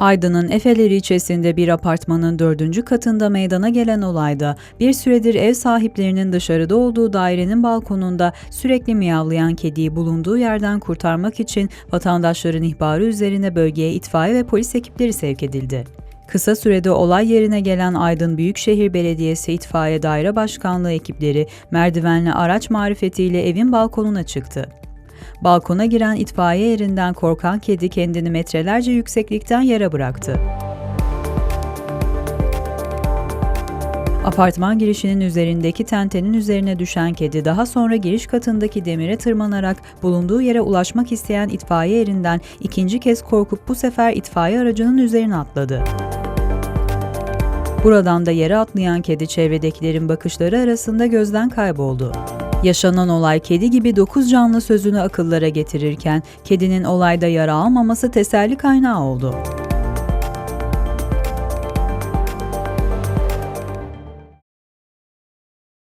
Aydın'ın Efeleri ilçesinde bir apartmanın dördüncü katında meydana gelen olayda bir süredir ev sahiplerinin dışarıda olduğu dairenin balkonunda sürekli miyavlayan kediyi bulunduğu yerden kurtarmak için vatandaşların ihbarı üzerine bölgeye itfaiye ve polis ekipleri sevk edildi. Kısa sürede olay yerine gelen Aydın Büyükşehir Belediyesi İtfaiye Daire Başkanlığı ekipleri merdivenli araç marifetiyle evin balkonuna çıktı. Balkona giren itfaiye erinden korkan kedi kendini metrelerce yükseklikten yere bıraktı. Apartman girişinin üzerindeki tentenin üzerine düşen kedi daha sonra giriş katındaki demire tırmanarak bulunduğu yere ulaşmak isteyen itfaiye erinden ikinci kez korkup bu sefer itfaiye aracının üzerine atladı. Buradan da yere atlayan kedi çevredekilerin bakışları arasında gözden kayboldu. Yaşanan olay kedi gibi dokuz canlı sözünü akıllara getirirken kedinin olayda yara almaması teselli kaynağı oldu.